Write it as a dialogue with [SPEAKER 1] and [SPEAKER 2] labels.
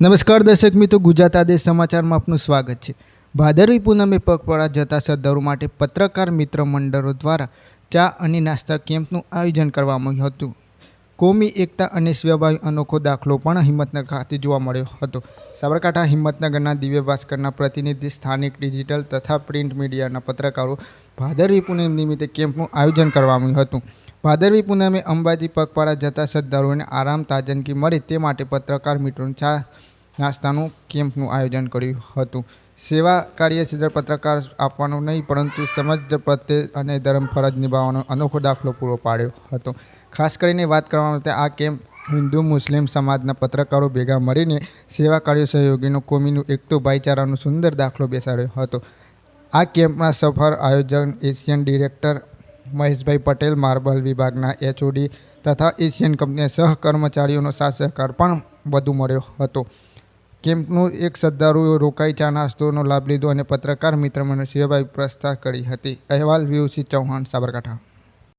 [SPEAKER 1] નમસ્કાર દર્શક મિત્રો, ગુજરાત આદેશ સમાચારમાં આપનું સ્વાગત છે. ભાદરવી પૂનમે પગપાળા જતા શ્રદ્ધાળુ માટે પત્રકાર મિત્ર મંડળો દ્વારા ચા અને નાસ્તા કેમ્પનું આયોજન કરવામાં આવ્યું હતું. કોમી, એકતા અને સ્વભાવી અનોખો દાખલો પણ હિંમતનગર ખાતે જોવા મળ્યો હતો. સાબરકાંઠા હિંમતનગરના દિવ્ય ભાસ્કરના પ્રતિનિધિ, સ્થાનિક ડિજિટલ તથા પ્રિન્ટ મીડિયાના પત્રકારો ભાદરવી પૂનમ નિમિત્તે કેમ્પનું આયોજન કરવામાં આવ્યું હતું. ભાદરવી પૂનમે અંબાજી પગપાળા જતા શ્રદ્ધાળુઓને આરામ તાજનકી મળે તે માટે પત્રકાર મિત્રોને ચા નાસ્તાનું, કેમ્પનું આયોજન કર્યું હતું. સેવા કાર્ય ક્ષેત્ર પત્રકાર આપવાનો નહીં, પરંતુ સમાજ પ્રત્યે અને ધર્મ ફરજ નિભાવવાનો અનોખો દાખલો પૂરો પાડ્યો હતો. ખાસ કરીને વાત કરવામાં આવે આ કેમ્પ હિન્દુ મુસ્લિમ સમાજના પત્રકારો ભેગા મળીને સેવા કાર્ય સહયોગીનો, કોમીનું એકતો ભાઈચારાનો સુંદર દાખલો બેસાડ્યો હતો. આ કેમ્પના સફળ આયોજન Asian director Maheshbhai Patel, marble વિભાગના એચઓડી તથા એશિયન કંપનીના સહકર્મચારીઓનો સાથ સહકાર પણ વધુ મળ્યો હતો. કેમ્પનું એક શ્રદ્ધાળુએ રોકાઈ ચા નાસ્તોનો લાભ લીધો અને પત્રકાર મિત્ર મને સેવાભાઈ પ્રસ્થા કરી હતી. અહેવાલ વ્યુસી ચૌહાણ, સાબરકાંઠા.